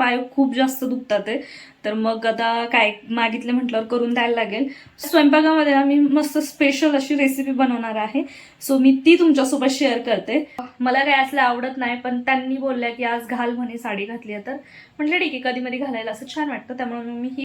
पाय खूप जास्त दुखतात आहे. तर मग आता काय मागितले म्हटल्यावर करून द्यायला लागेल. स्वयंपाकामध्ये आम्ही मी मस्त स्पेशल अशी रेसिपी बनवणार आहे. सो मी ती तुमच्यासोबत शेअर करते. मला काय असलं आवडत नाही पण त्यांनी बोलल्या की आज घाल म्हणे साडी घातली तर. म्हटलं ठीक आहे कधी मधी घालायला असं छान वाटतं त्यामुळे मी ही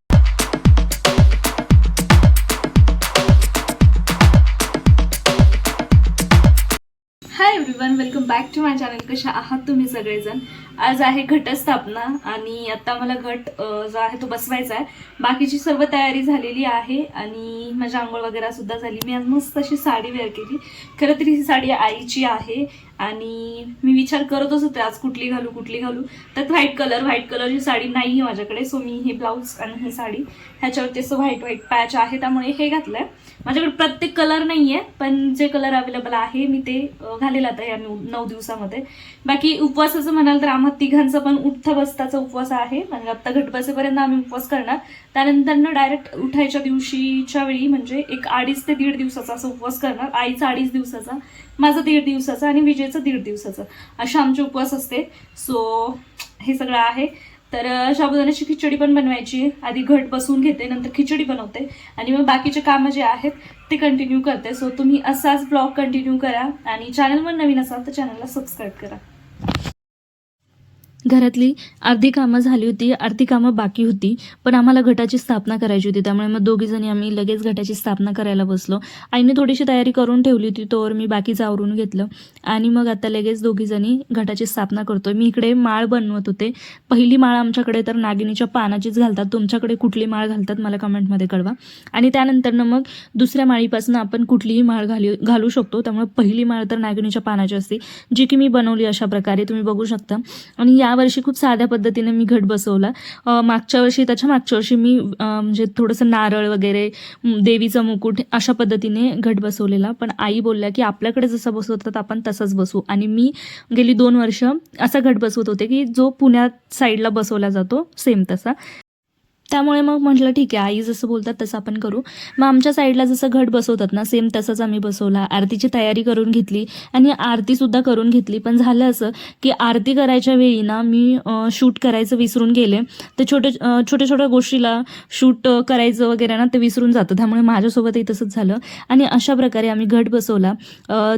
everyone welcome back to my channel कशा आहात तुम्ही सगळेजण? आज आहे घटस्थापना आणि आता मला घट जो आहे तो बसवायचा आहे. बाकीची सर्व तयारी झालेली आहे आणि माझी आंघोळ वगैरे सुद्धा झाली. मी आज मस्त अशी साडी वेअर केली. खरं तरी ही साडी आईची आहे आणि मी विचार करतच होते आज कुठली घालू कुठली घालू. तर व्हाईट कलर व्हाईट कलरची साडी नाही आहे माझ्याकडे. सो मी हे ब्लाऊज आणि ही साडी ह्याच्यावरती असं व्हाईट व्हाईट पॅच आहे. त्यामुळे हे घातलं आहे माझ्याकडे प्रत्येक कलर नाही आहे पण जे कलर अवेलेबल आहे मी ते घालेलं घालेल आता या नऊ नऊ दिवसामध्ये. बाकी उपवासाचं म्हणाल तर आम्हा तिघांचं पण उठता बसताचा उपवास आहे. म्हणजे आत्ता घट बसेपर्यंत आम्ही उपवास करणार. त्यानंतर डायरेक्ट उठायच्या दिवशीच्या वेळी म्हणजे एक अडीच ते दीड दिवसाचा असं उपवास करणार. आईचा अडीच दिवसाचा माझा दीड दिवसाचा आणि विजयचा दीड दिवसाचा. अशा आमचे उपवास असते. सो हे सगळं आहे. तर साबुदाण्याची खिचडी पण बनवायची. आधी घट बसवून घेते नंतर खिचडी बनवते. आणि मग बाकीचे कामं जे आहेत ते कंटिन्यू करते. सो तुम्ही असाच ब्लॉग कंटिन्यू करा. आणि चॅनलवर नवीन असाल तर चॅनलला सबस्क्राईब करा. घरातली अर्धी कामं झाली होती अर्धी कामं बाकी होती पण आम्हाला गटाची स्थापना करायची होती. त्यामुळे मग दोघीजणी आम्ही लगेच गटाची स्थापना करायला बसलो. आईने थोडीशी तयारी करून ठेवली होती तोवर मी बाकीचं आवरून घेतलं. आणि मग आता लगेच दोघीजणी गटाची स्थापना करतो मी इकडे माळ बनवत होते. पहिली माळ आमच्याकडे तर नागिनीच्या पानाचीच घालतात. तुमच्याकडे कुठली माळ घालतात मला कमेंटमध्ये कळवा. आणि त्यानंतरनं मग दुसऱ्या माळीपासून आपण कुठलीही माळ घाली घालू शकतो. त्यामुळे पहिली माळ तर नागिनीच्या पानाची असते जी की मी बनवली अशा प्रकारे. तुम्ही बघू शकता. आणि या यावर्षी खूप साध्या पद्धतीने मी घट बसवला. मागच्या वर्षी त्याच्या मागच्या वर्षी मी म्हणजे थोडंसं नारळ वगैरे देवीचं मुकुट अशा पद्धतीने घट बसवलेला. पण आई बोलल्या की आपल्याकडे जसं बसवतात आपण तसंच बसवू आणि मी गेली दोन वर्ष असा घट बसवत होते की जो पुण्यात साईडला बसवला जातो सेम तसा. त्यामुळे मग म्हटलं ठीक आहे आई जसं बोलतात तसं आपण करू. मग आमच्या साईडला जसं घट बसवतात ना सेम तसंच आम्ही बसवला. आरतीची तयारी करून घेतली आणि आरतीसुद्धा करून घेतली. पण झालं असं की आरती करायच्या वेळी ना मी शूट करायचं विसरून गेले. तर छोटे छोट्या छोट्या गोष्टीला शूट करायचं वगैरे ना ते विसरून जातं. त्यामुळे माझ्यासोबतही तसंच झालं. आणि अशा प्रकारे आम्ही घट बसवला.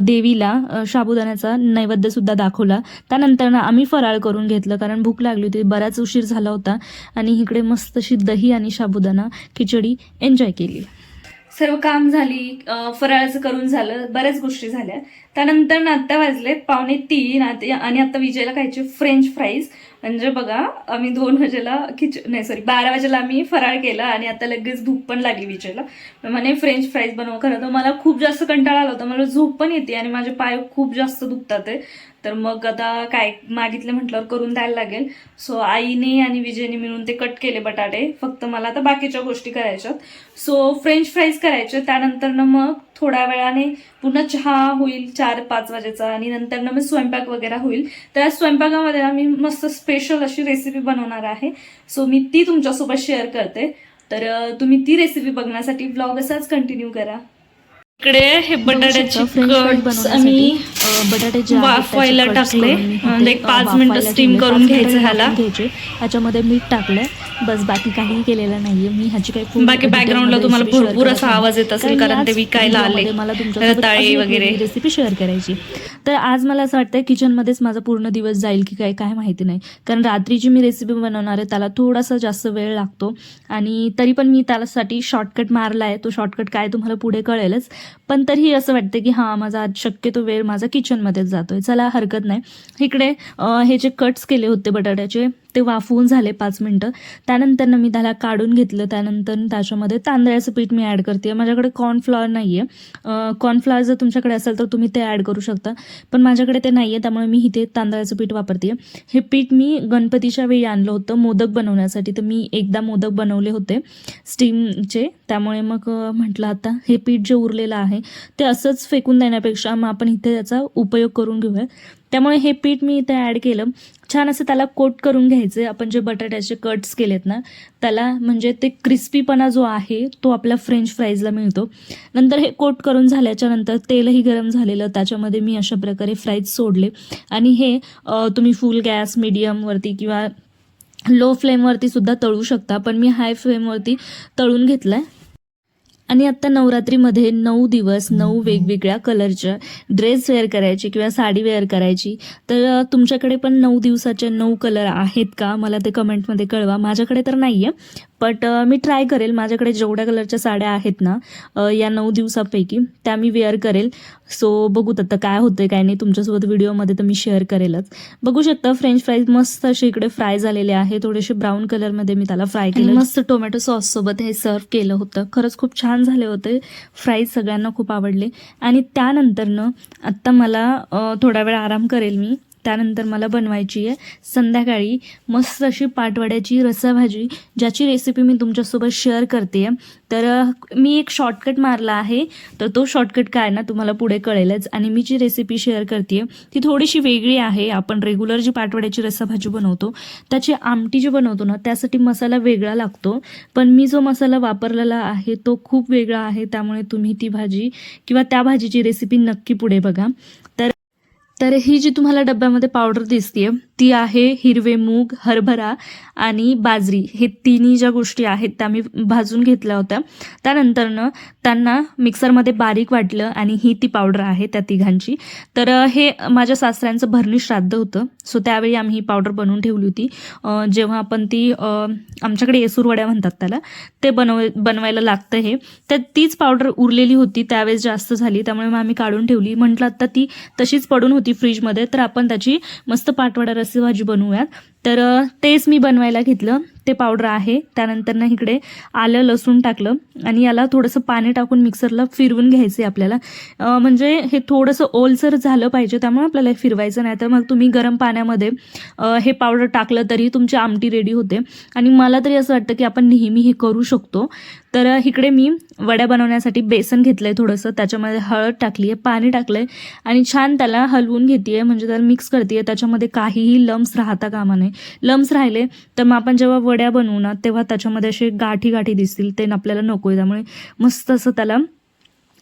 देवीला साबुदाण्याचा नैवेद्यसुद्धा दाखवला. त्यानंतर ना आम्ही फराळ करून घेतलं. कारण भूक लागली होती बराच उशीर झाला होता. आणि इकडे मस्त अशी दही आणि साबुदाणा खिचडी एन्जॉय केली. सर्व काम झाली फराळाचं करून झालं बऱ्याच गोष्टी झाल्या. त्यानंतर आत्ता वाजले पावणे तीन आता आणि आता विजयला खायचे फ्रेंच फ्राईज म्हणजे बघा आम्ही दोन वाजेला खिच नाही सॉरी बारा वाजेला आम्ही फराळ केला आणि आता लगेच भूक पण लागली विजयला. म्हणे फ्रेंच फ्राईज बनव खरं तर मला खूप जास्त कंटाळा आला होता. मला झोप पण येते आणि माझे पाय खूप जास्त दुखतात आहे. तर मग आता काय मागितले म्हटल्यावर करून द्यायला लागेल. सो आईने आणि विजयने मिळून ते कट केले बटाटे. फक्त मला आता बाकीच्या गोष्टी करायच्यात. सो फ्रेंच फ्राईज करायचे. त्यानंतर ना मग थोड्या वेळाने पुन्हा चहा होईल चार पाच वाजेचा आणि नंतर ना मग स्वयंपाक वगैरे होईल. तर या स्वयंपाकामध्ये ना मी मस्त स्पेशल अशी रेसिपी बनवणार आहे. सो मी ती तुमच्यासोबत शेअर करते. तर तुम्ही ती रेसिपी बघण्यासाठी ब्लॉग असाच कंटिन्यू करा. इकडे हे बटाट्याचे कट्स आम्ही बटाटे जे वाफवायला टाकले. एक पाच मिनिटं ठेवले. करून घ्यायचं ह्याला. घ्यायचे ह्याच्यामध्ये मीठ टाकलंय बस बाकी काहीही केलेलं नाहीये मी ह्याची काही बाकी detail background ला मध्ये तुम्हाला भरपूर असा. आवाज येत असेल, कारण ते विकायला आले. मला एक वगैरे. रेसिपी शेअर करायची तर आज मला असं वाटतं किचनमध्येच माझा पूर्ण दिवस जाईल की काय काय माहिती नाही कारण रात्रीची मी रेसिपी बनवणार आहे त्याला थोडासा जास्त वेळ लागतो आणि तरी पण मी त्यासाठी शॉर्टकट मारला आहे तो शॉर्टकट काय तुम्हाला पुढे कळेलच पण तरीही असं वाटतं की हां माझा आज शक्यतो वेळ माझा किचनमध्येच जातोय. चला हरकत नाही. इकडे हे जे कट्स केले होते बटाट्याचे ते वाफवून झाले पाच मिनटं. त्यानंतरनं मी त्याला काढून घेतलं. त्यानंतर त्याच्यामध्ये तांदळाचं पीठ मी ॲड करते माझ्याकडे कॉर्नफ्लॉवर नाही आहे कॉर्नफ्लॉवर जर तुमच्याकडे असेल तर तुम्ही ते ॲड करू शकता. पण माझ्याकडे ते नाही आहे त्यामुळे मी इथे तांदळाचं पीठ वापरते हे पीठ मी गणपतीच्या वेळी आणलं होतं मोदक बनवण्यासाठी. तर मी एकदा मोदक बनवले होते स्टीमचे त्यामुळे मग म्हटलं आता हे पीठ जे उरलेलं आहे ते असंच फेकून देण्यापेक्षा मग आपण इथे त्याचा उपयोग करून घेऊया त्यामुळे हे पीठ मी इथे ॲड केलं. छान असं त्याला कोट करून घ्यायचे आपण जे बटाट्याचे कट्स केलेत ना त्याला म्हणजे ते क्रिस्पीपणा जो आहे तो आपल्या फ्रेंच फ्राईजला मिळतो. नंतर हे कोट करून झाल्याच्यानंतर तेलही गरम झालेलं त्याच्यामध्ये मी अशा प्रकारे फ्राईज सोडले. आणि हे तुम्ही फुल गॅस मिडियमवरती किंवा लो फ्लेमवरती सुद्धा तळू शकता पण मी हाय फ्लेमवरती तळून घेतलं आहे आणि आत्ता नवरात्रीमध्ये नऊ दिवस नऊ वेगवेगळ्या कलरच्या ड्रेस वेअर करायची किंवा साडी वेअर करायची. तर तुमच्याकडे पण नऊ दिवसाचे नऊ कलर आहेत का? मला ते कमेंटमध्ये कळवा. माझ्याकडे तर नाही आहे बट मी ट्राय करेल. माझ्याकडे जेवढ्या कलरच्या साड्या आहेत ना या नऊ दिवसापैकी त्या मी वेअर करेल. सो बघूत आता काय होतं काय नाही. तुमच्यासोबत व्हिडिओमध्ये तर मी शेअर करेलच. बघू शकता फ्रेंच फ्राईज मस्त असे इकडे फ्राय झालेले आहे थोडेसे ब्राऊन कलरमध्ये मी त्याला फ्राय केलं. मस्त टोमॅटो सॉस सोबत हे सर्व केलं होतं. खरंच खूप छान झाले होते. फ्राईज सगळ्यांना खूप आवडले. आणि त्यानंतरनं आत्ता मला थोडा वेळ आराम करेल मी. त्यानंतर मला बनवायची आहे. संध्याकाळी मस्त अशी पाटवड्याची रसाभाजी ज्याची रेसिपी मी तुमच्यासोबत शेअर करते तर मी एक शॉर्टकट मारला आहे. तर तो शॉर्टकट काय ना तुम्हाला पुढे कळेलच. आणि मी जी रेसिपी शेअर करते ती थोडीशी वेगळी आहे. आपण रेग्युलर जी पाटवड्याची रसाभाजी बनवतो त्याची आमटी जी बनवतो ना त्यासाठी मसाला वेगळा लागतो. पण मी जो मसाला वापरलेला आहे तो खूप वेगळा आहे. त्यामुळे तुम्ही ती भाजी किंवा त्या भाजीची रेसिपी नक्की पुढे बघा. तर तर ही जी तुम्हाला डब्यामध्ये पावडर दिसते ती आहे हिरवे मूग हरभरा आणि बाजरी. हे तिन्ही ज्या गोष्टी आहेत त्या मी भाजून घेतल्या होत्या. त्यानंतरनं त्यांना मिक्सरमध्ये बारीक वाटलं आणि ही ती पावडर आहे त्या तिघांची. तर हे माझ्या सासऱ्यांचं भरणी श्राद्ध होतं. सो त्यावेळी आम्ही ही पावडर बनवून ठेवली होती. जेव्हा आपण ती आमच्याकडे येसूरवड्या म्हणतात त्याला ते बनव बनवायला लागतं हे. तर तीच पावडर उरलेली होती त्यावेळेस जास्त झाली. त्यामुळे मग आम्ही काढून ठेवली. म्हटलं आता ती तशीच पडून होती. फ्रीजमध्ये तर आपण त्याची मस्त पाटवडा रस्सी भाजी बनवूयात. तर तेच मी बनवायला घेतलं. ते पावडर आहे. त्यानंतर ना इकडे आलं लसूण टाकलं आणि याला थोडंसं पाणी टाकून मिक्सरला फिरवून घ्यायचं आहे आपल्याला म्हणजे हे थोडंसं ओलसर झालं पाहिजे त्यामुळे आपल्याला हे फिरवायचं नाही. तर मग तुम्ही गरम पाण्यामध्ये हे पावडर टाकलं तरी तुमची आमटी रेडी होते. आणि मला तरी असं वाटतं की आपण नेहमी हे करू शकतो. तर इकडे मी वड्या बनवण्यासाठी बेसन घेतलं आहे थोडंसं. त्याच्यामध्ये हळद टाकली आहे पाणी टाकलं आहे आणि छान त्याला हलवून घेते आहे म्हणजे त्याला मिक्स करते आहे त्याच्यामध्ये काहीही लम्स राहता कामा नये. लम्स राहिले तर मग आपण जेव्हा वड्या बनवू ना तेव्हा त्याच्यामध्ये असे गाठी गाठी दिसतील ते आपल्याला नको आहे. त्यामुळे मस्त असं त्याला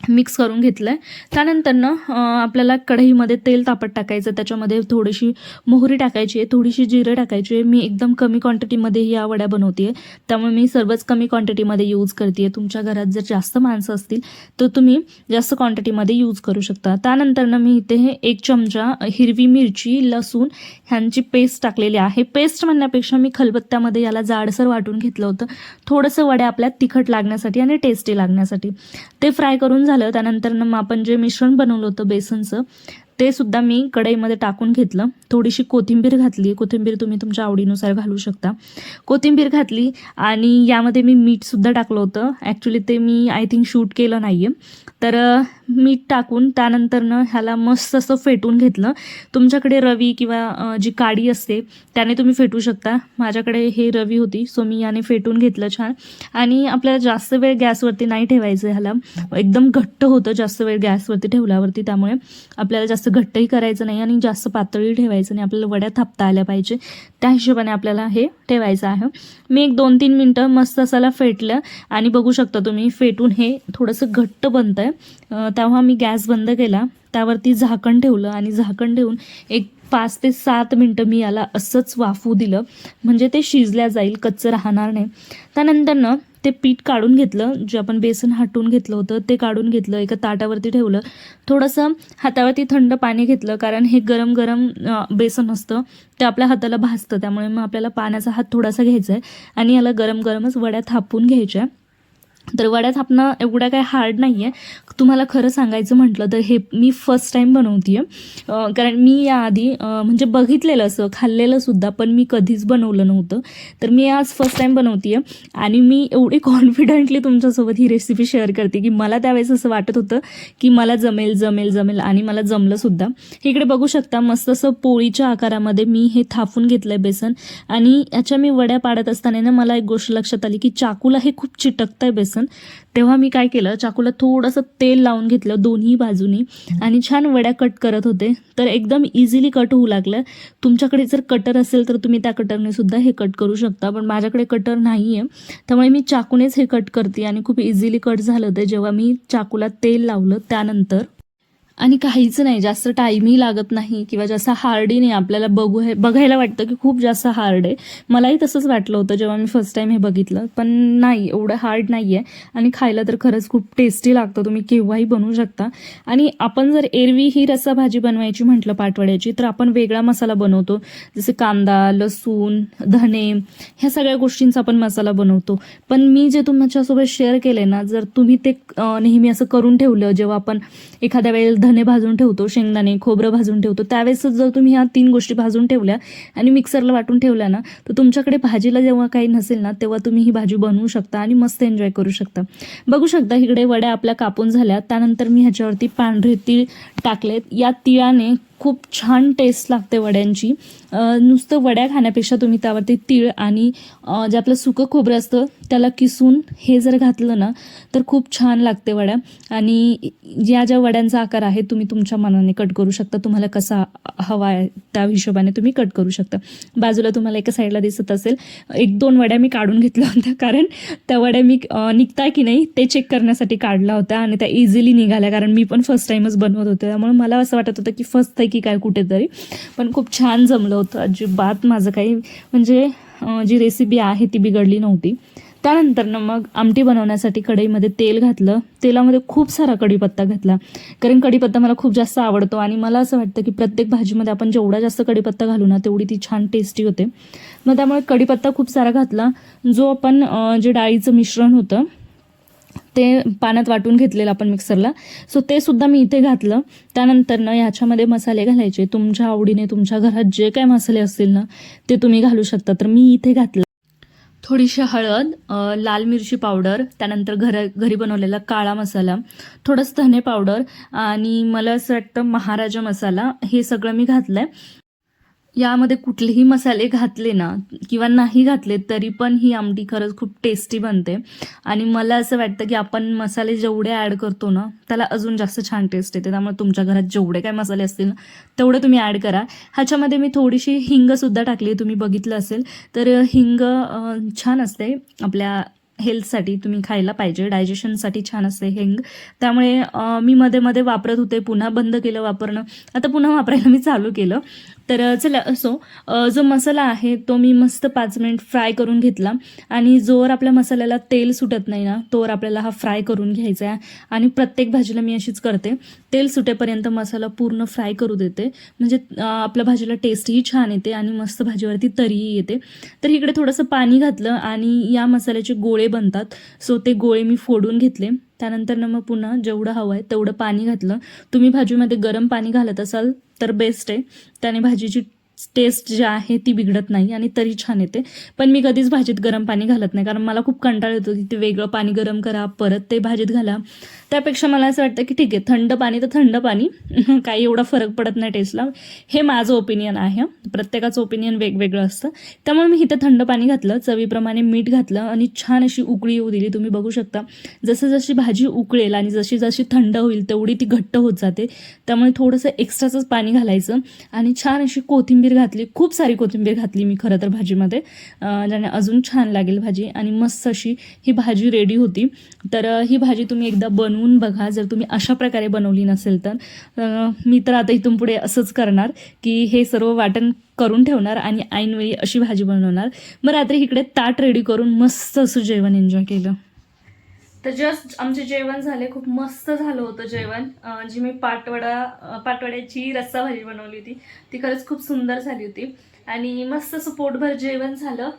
मिक्स करून घेतलं आहे त्यानंतरनं ना आपल्याला कढईमध्ये तेल तापत टाकायचं. त्याच्यामध्ये थोडीशी मोहरी टाकायची आहे. थोडीशी जिरं टाकायची आहे. मी एकदम कमी क्वांटिटीमध्ये या वड्या बनवते आहे त्यामुळे मी सर्वच कमी क्वांटिटीमध्ये यूज करते आहे तुमच्या घरात जर जास्त माणसं असतील तर तुम्ही जास्त क्वांटिटीमध्ये यूज करू शकता. त्यानंतरनं मी इथे हे एक चमचा हिरवी मिरची लसूण ह्यांची पेस्ट टाकलेली आहे. पेस्ट म्हणण्यापेक्षा मी खलबत्त्यामध्ये याला जाडसर वाटून घेतलं होतं. थोडंसं वड्या आपल्यात तिखट लागण्यासाठी आणि टेस्टी लागण्यासाठी. ते फ्राय करून झालं झालं त्यानंतर मग आपण जे मिश्रण बनवलं होतं बेसनचं ते सुद्धा मी कढईमध्ये टाकून घेतलं. थोडीशी कोथिंबीर घातली. कोथिंबीर तुम्ही तुमच्या आवडीनुसार घालू शकता. कोथिंबीर घातली आणि यामध्ये मी मीठसुद्धा टाकलं होतं. ॲक्च्युली ते मी आय थिंक शूट केलं नाही आहे तर मीठ टाकून त्यानंतरनं ह्याला मस्त असं फेटून घेतलं. तुमच्याकडे रवी किंवा जी काडी असते त्याने तुम्ही फेटू शकता. माझ्याकडे हे रवी होती सो मी याने फेटून घेतलं छान. आणि आपल्याला जास्त वेळ गॅसवरती नाही ठेवायचं ह्याला. एकदम घट्ट होतं जास्त वेळ गॅसवरती ठेवल्यावरती त्यामुळे आपल्याला जास्त घट्टही करायचं नाही आणि जास्त पातळी ठेवायचं नाही. आपल्याला वड्या थापता आल्या पाहिजे. त्या हिशोबाने आपल्याला हे ठेवायचं आहे. मी एक दोन तीन मिनटं मस्त असाला फेटलं. आणि बघू शकता तुम्ही फेटून हे थोडंसं घट्ट बनतं आहे तेव्हा मी गॅस बंद केला. त्यावरती झाकण ठेवलं आणि झाकण ठेवून एक पाच ते सात मिनटं मी याला असंच वाफू दिलं. म्हणजे ते शिजल्या जाईल कच्चं राहणार नाही. त्यानंतरनं ते पीठ काढून घेतलं. जे आपण बेसन हटवून घेतलं होतं ते काढून घेतलं. एका ताटावरती ठेवलं. थोडंसं हातावरती थंड पाणी घेतलं कारण हे गरम गरम बेसन असतं. ते आपल्या हाताला भाजतं. त्यामुळे मग आपल्याला पाण्याचा हात थोडासा घ्यायचा आहे. आणि याला गरम गरमच वड्या थापून घ्यायच्या तर वड्या थापणं एवढं काय हार्ड नाही आहे तुम्हाला खरं सांगायचं म्हटलं तर हे मी फर्स्ट टाईम बनवते आहे कारण मी याआधी म्हणजे बघितलेलं असं खाल्लेलं सुद्धा पण मी कधीच बनवलं नव्हतं. तर मी आज फर्स्ट टाईम बनवते आहे आणि मी एवढी कॉन्फिडंटली तुमच्यासोबत ही रेसिपी शेअर करते की मला त्यावेळेस असं वाटत होतं की मला जमेल जमेल जमेल आणि मला जमलंसुद्धा इकडे बघू शकता मस्त असं पोळीच्या आकारामध्ये मी हे थापून घेतलं आहे बेसन. आणि याच्या मी वड्या पाडत असताना ना मला एक गोष्ट लक्षात आली की चाकूला हे खूप चिटकतं आहे बेसन. तेव्हा मी काय केलं चाकूला थोडंसं तेल लावून घेतलं दोन्ही बाजूनी. आणि छान वड्या कट करत होते. तर एकदम इझिली कट होऊ लागलं. तुमच्याकडे जर कटर असेल तर तुम्ही त्या कटरने सुद्धा हे कट करू शकता. पण माझ्याकडे कटर नाही आहे त्यामुळे मी चाकूनेच हे कट करते. आणि खूप इझिली कट झालं ते जेव्हा मी चाकूला तेल लावलं त्यानंतर. आणि काहीच नाही. जास्त टाईमही लागत नाही किंवा जास्त हार्डही नाही. आपल्याला बघू हे बघायला वाटतं की खूप जास्त हार्ड आहे. मलाही तसंच वाटलं होतं जेव्हा मी फर्स्ट टाईम हे बघितलं. पण नाही एवढं हार्ड नाही आहे आणि खायला तर खरंच खूप टेस्टी लागतं. तुम्ही केव्हाही बनवू शकता. आणि आपण जर एरवी ही रस्सा भाजी बनवायची म्हटलं पाटवड्याची तर आपण वेगळा मसाला बनवतो. जसे कांदा लसूण धने ह्या सगळ्या गोष्टींचा आपण मसाला बनवतो. पण मी जे तुमच्यासोबत शेअर केले ना जर तुम्ही ते नेहमी असं करून ठेवलं जेव्हा आपण एखाद्या वेळेला धने भाजून ठेवतो शेंगदाणे खोबरं भाजून ठेवतो. त्यावेळेस जर तुम्ही ह्या तीन गोष्टी भाजून ठेवल्या आणि मिक्सरला वाटून ठेवल्या ना तर तुमच्याकडे भाजीला जेव्हा काही नसेल ना तेव्हा तुम्ही ही भाजी बनवू शकता आणि मस्त एन्जॉय करू शकता. बघू शकता इकडे वड्या आपल्या कापून झाल्या. त्यानंतर मी ह्याच्यावरती पांढरे तीळ टाकलेत. या तिळाने खूप छान टेस्ट लागते वड्यांची. नुसतं वड्या खाण्यापेक्षा तुम्ही त्यावरती तीळ आणि जे आपलं सुकं खोबरं असतं त्याला किसून हे जर घातलं ना तर खूप छान लागते वड्या आणि ज्या ज्या वड्यांचा आकार आहे तुम्ही तुमच्या मनाने कट करू शकता. तुम्हाला कसा हवा आहे त्या हिशोबाने तुम्ही कट करू शकता. बाजूला तुम्हाला एका साईडला दिसत असेल एक दोन वड्या मी काढून घेतल्या होत्या. कारण त्या वड्या मी निघताय की नाही ते चेक करण्यासाठी काढल्या होत्या आणि त्या इझिली निघाल्या. कारण मी पण फर्स्ट टाईमच बनवत होते. त्यामुळे मला असं वाटत होतं की फर्स्ट आहे की काय कुठेतरी. पण खूप छान जमलं होतं. अजिबात माझं काही म्हणजे जी रेसिपी आहे ती बिघडली नव्हती. त्यानंतर ना मग आमटी बनवण्यासाठी कढईमध्ये तेल घातलं. तेलामध्ये खूप सारा कढीपत्ता घातला. कारण कढीपत्ता मला खूप जास्त आवडतो आणि मला असं वाटतं की प्रत्येक भाजीमध्ये आपण जेवढा जास्त कढीपत्ता घालू ना तेवढी ती छान टेस्टी होते. मग त्यामुळे कढीपत्ता खूप सारा घातला. जो आपण जे डाळीचं मिश्रण होतं ते पाण्यात वाटून घेतलेलं आपण मिक्सरला. सो ते सुद्धा मी इथे घातलं. त्यानंतर ना ह्याच्यामध्ये मसाले घालायचे. तुमच्या आवडीने तुमच्या घरात जे काय मसाले असतील ना ते तुम्ही घालू शकता. तर मी इथे घातलं. थोडीशी हळद लाल मिरची पावडर त्यानंतर घर घरी बनवलेला काळा मसाला थोडंसं धने पावडर आणि मला असं वाटतं महाराजा मसाला हे सगळं मी घातलं आहे यामध्ये कुठलेही मसाले घातले ना किंवा नाही घातले तरी पण ही आमटी खरंच खूप टेस्टी बनते. आणि मला असं वाटतं की आपण मसाले जेवढे ॲड करतो ना त्याला अजून जास्त छान टेस्ट येते. त्यामुळे तुमच्या घरात जेवढे काय मसाले असतील ना तेवढे तुम्ही ॲड करा. ह्याच्यामध्ये मी थोडीशी हिंगसुद्धा टाकली तुम्ही बघितलं असेल. तर हिंग छान असते. आपल्या हेल्थसाठी तुम्ही खायला पाहिजे. डायजेशनसाठी छान असते हिंग. त्यामुळे मी मध्ये मध्ये वापरत होते. पुन्हा बंद केलं वापरणं. आता पुन्हा वापरायला मी चालू केलं. तर चला असो. जो मसाला आहे तो मी मस्त पाच मिनिट फ्राय करून घेतला. आणि जोवर आपल्या मसाल्याला तेल सुटत नाही ना तोवर आपल्याला हा फ्राय करून घ्यायचा आहे. आणि प्रत्येक भाजीला मी अशीच करते. तेल सुटेपर्यंत मसाला पूर्ण फ्राय करू देते. म्हणजे आपल्या भाजीला टेस्टही छान येते आणि मस्त भाजीवरती तरीही येते. तर इकडे थोडंसं पाणी घातलं आणि या मसाल्याचे गोळे बनतात. सो ते गोळे मी फोडून घेतले. त्यानंतर मग पुन्हा जेवढं हवं आहे तेवढं पाणी घातलं. तुम्ही भाजीमध्ये गरम पाणी घालत असाल तर बेस्ट आहे. त्याने भाजीची टेस्ट जी आहे ती बिघडत नाही आणि तरी छान येते. पण मी कधीच भाजीत गरम पाणी घालत नाही कारण मला खूप कंटाळ येतो की ते वेगळं पाणी गरम करा परत ते भाजीत घाला. त्यापेक्षा मला असं वाटतं की ठीक आहे थंड पाणी तर थंड पाणी. काही एवढा फरक पडत नाही टेस्टला हे माझं ओपिनियन आहे. प्रत्येकाचं ओपिनियन वेगवेगळं असतं. त्यामुळे मी इथं थंड पाणी घातलं चवीप्रमाणे मीठ घातलं आणि छान अशी उकळी येऊ दिली. तुम्ही बघू शकता जसं जशी भाजी उकळेल आणि जशी जशी थंड होईल तेवढी ती घट्ट होत जाते. त्यामुळे थोडंसं एक्स्ट्राचंच पाणी घालायचं आणि छान अशी कोथिंबीर घातली खूप सारी कोथिंबीर घातली मी खरं तर भाजीमध्ये. ज्याने अजून छान लागेल भाजी आणि मस्त अशी ही भाजी रेडी होती. तर ही भाजी तुम्ही एकदा बनवून बघा. जर तुम्ही अशा प्रकारे बनवली नसेल तर मी तर आता इथून पुढे असंच करणार की हे सर्व वाटण करून ठेवणार आणि ऐनवेळी अशी भाजी बनवणार. मग रात्री इकडे ताट रेडी करून मस्त असं जेवण एन्जॉय केलं. तर जस्ट आमचे जेवण झाले खूप मस्त झालं होतं जेवण. जी मी पाटवडा पाटवड्याची रस्सा भाजी बनवली होती ती खरंच खूप सुंदर झाली होती. आणि मस्त असं पोटभर जेवण झालं.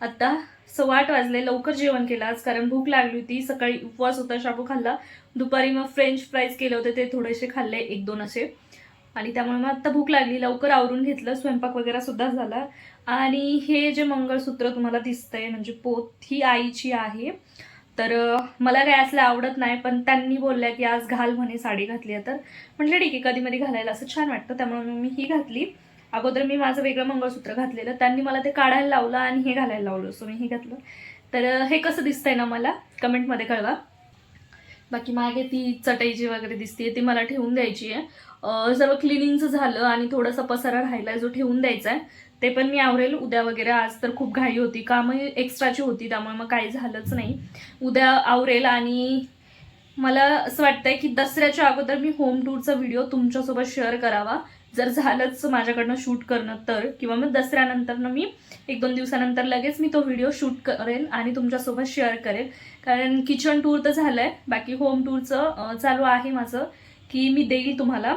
आत्ता सव्वा आठ वाजले लवकर जेवण केलं आज कारण भूक लागली होती. सकाळी उपवास होता शाबू खाल्ला. दुपारी मग फ्रेंच फ्राईज केले होते ते थोडेसे खाल्ले एक दोन असे. आणि त्यामुळे मग आत्ता भूक लागली लवकर आवरून घेतलं स्वयंपाक वगैरे सुद्धा झाला. आणि हे जे मंगळसूत्र तुम्हाला दिसतंय म्हणजे पोत ही आईची आहे. तर मला काय असलं आवडत नाही पण त्यांनी बोलल्या की आज घाल म्हणे साडी घातली आहे तर. म्हटलं ठीक आहे कधी मधी घालायला असं छान वाटतं त्यामुळे मी ही घातली. अगोदर मी माझं वेगळं मंगळसूत्र घातलेलं त्यांनी मला ते काढायला लावलं आणि हे घालायला लावलं सो मी हे घातलं. तर हे कसं दिसतंय ना मला कमेंटमध्ये कळवा. बाकी मागे ती चटईची वगैरे दिसते ती मला ठेवून द्यायची आहे सर्व क्लिनिंगचं झालं आणि थोडासा पसारा राहिला जो ठेवून द्यायचा आहे ते पण मी आवरेल. उद्या वगैरे आज तर खूप घाई होती. कामही एक्स्ट्राची होती त्यामुळे मग काही झालंच नाही. उद्या आवरेल आणि मला असं वाटतंय की दसऱ्याच्या अगोदर मी होम टूरचा व्हिडिओ तुमच्यासोबत शेअर करावा. जर झालंच माझ्याकडनं शूट करणं तर. किंवा मग दसऱ्यानंतरनं मी एक दोन दिवसानंतर लगेच मी तो व्हिडिओ शूट करेन आणि तुमच्यासोबत शेअर करेन. कारण किचन टूर तर झालंय. बाकी होम टूरचं चालू आहे माझं. की मी देईल तुम्हाला.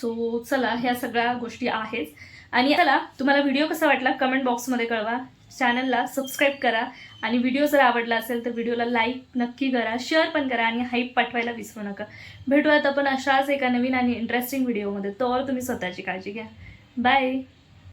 सो चला ह्या सगळ्या गोष्टी आहेच. आणि चला तुम्हाला व्हिडिओ कसा वाटला कमेंट बॉक्समध्ये कळवा. चॅनलला सबस्क्राईब करा. आणि व्हिडिओ जर आवडला असेल तर व्हिडिओला लाईक नक्की करा शेअर पण करा आणि हाईप पाठवायला विसरू नका. भेटूयात आपण अशाच एका नवीन आणि इंटरेस्टिंग व्हिडिओमध्ये तोवर तुम्ही स्वतःची काळजी घ्या. बाय